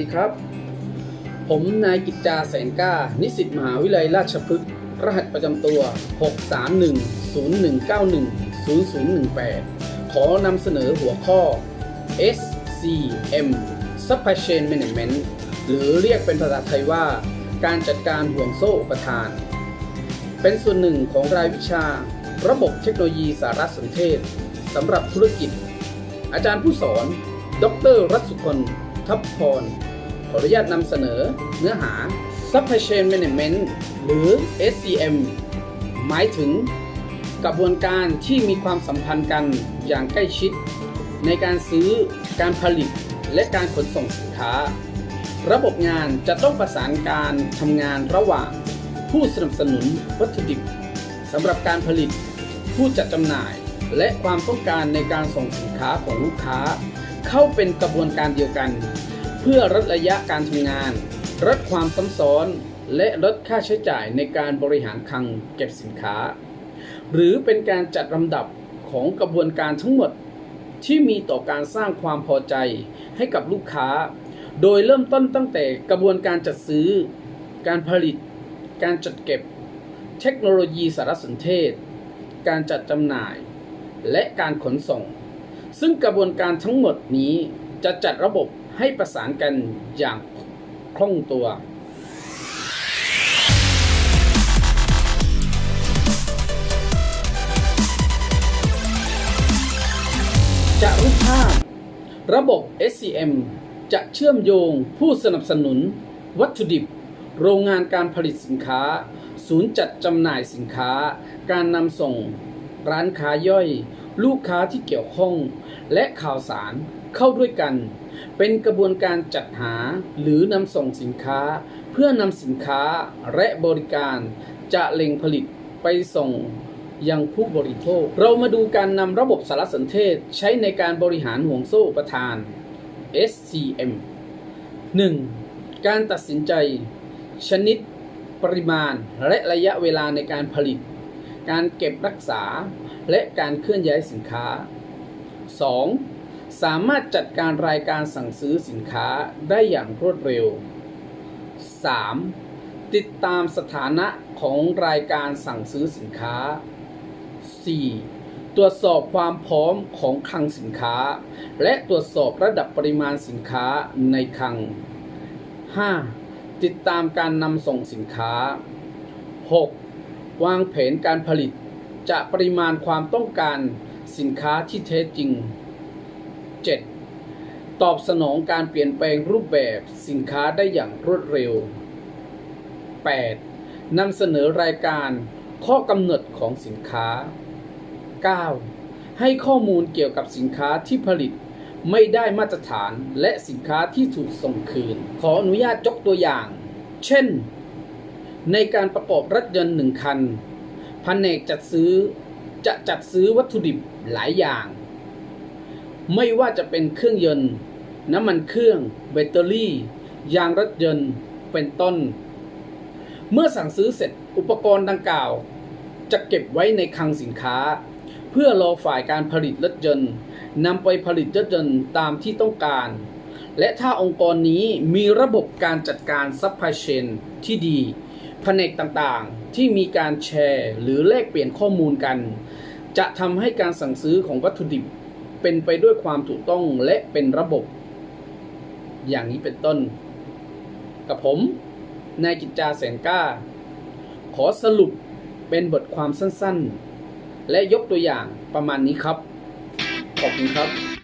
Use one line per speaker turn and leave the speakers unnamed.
ดีครับ ผมนายกิจจาแสนก้า นิสิตมหาวิทยาลัยราชพฤกษ์รหัสประจำตัว 631019018 ขอนำเสนอหัวข้อ SCM Supply Chain Management หรือเรียกเป็นภาษาไทยว่า การจัดการห่วงโซ่อุปทาน เป็นส่วนหนึ่งของรายวิชา ระบบเทคโนโลยีสารสนเทศสำหรับธุรกิจ อาจารย์ผู้สอน ดรรัตสุคน ทัพพร ขออนุญาตนำเสนอเนื้อหา Supply Chain Management หรือ SCM หมายถึงกระบวนการที่มีความสัมพันธ์กันอย่างใกล้ชิด ในการซื้อการผลิตและการขนส่งสินค้า ระบบงานจะต้องประสานการทำงานระหว่าง ผู้สนับสนุนวัตถุดิบสำหรับการผลิต ผู้จัดจำหน่าย และความต้องการในการส่งสินค้าของลูกค้า เข้าเป็นกระบวนการเดียวกัน เพื่อลดระยะการทำงานลดความซ้ำซ้อน และลดค่าใช้จ่ายในการบริหารคลังเก็บสินค้า หรือเป็นการจัดลำดับของกระบวนการทั้งหมดที่มีต่อการสร้างความพอใจให้กับลูกค้า โดยเริ่มต้นตั้งแต่กระบวนการจัดซื้อ การผลิต การจัดเก็บ เทคโนโลยีสารสนเทศ การจัดจำหน่าย และการขนส่ง ซึ่งกระบวนการทั้งหมดนี้จะจัดระบบให้ประสานกันอย่างคล่องตัว จะรูปภาพ ระบบ SCM จะเชื่อมโยงผู้สนับสนุน วัตถุดิบ โรงงานการผลิตสินค้า ศูนย์จัดจำหน่ายสินค้า การนำส่ง ร้านค้าย่อย ลูกค้าที่เกี่ยวข้อง และข่าวสารเข้าด้วยกัน เป็นกระบวนการจัดหาหรือนำส่งสินค้า เพื่อนำสินค้าและบริการจะเล็งผลิตไปส่งยังผู้บริโภค เรามาดูการนำระบบสารสนเทศใช้ในการบริหารห่วงโซ่อุปทาน SCM 1. การตัดสินใจ ชนิด ปริมาณ และระยะเวลาในการผลิต การเก็บรักษาและการเคลื่อนย้ายสินค้า 2. สามารถจัดการรายการสั่งซื้อสินค้าได้อย่างรวดเร็ว 3. ติดตามสถานะของรายการสั่งซื้อสินค้า 4. ตรวจสอบความพร้อมของคลังสินค้า และตรวจสอบระดับปริมาณสินค้าในคลัง 5. ติดตามการนำส่งสินค้า 6. วางแผนการผลิต จะปริมาณความต้องการสินค้าที่แท้จริง 7. ตอบสนองการเปลี่ยนแปลงรูปแบบสินค้าได้อย่างรวดเร็ว 8. นำเสนอรายการข้อกำหนดของสินค้า 9. ให้ข้อมูลเกี่ยวกับสินค้าที่ผลิตไม่ได้มาตรฐานและสินค้าที่ถูกส่งคืน ขออนุญาตยกตัวอย่าง เช่น ในการประกอบรถยนต์หนึ่งคันแผนกจัดซื้อจะจัดซื้อวัตถุดิบหลายอย่าง ไม่ว่าจะเป็นเครื่องยนต์ น้ำมันเครื่อง แบตเตอรี่ ยางรถยนต์เป็นต้น เมื่อสั่งซื้อเสร็จอุปกรณ์ดังกล่าว จะเก็บไว้ในคลังสินค้า เพื่อรอฝ่ายการผลิตรถยนต์นำไปผลิตรถยนต์ตามที่ต้องการ และถ้าองค์กรนี้มีระบบการจัดการซัพพลายเชนที่ดี แผนกต่างๆ ที่มีการแชร์หรือแลกเปลี่ยนข้อมูลกัน จะทำให้การสั่งซื้อของวัตถุดิบเป็นไปด้วยความถูกต้องและเป็นระบบ อย่างนี้เป็นต้น กับผม นายกิจจาแสนกล้า ขอสรุปเป็นบทความสั้นๆ และยกตัวอย่างประมาณนี้ครับ ขอบคุณครับ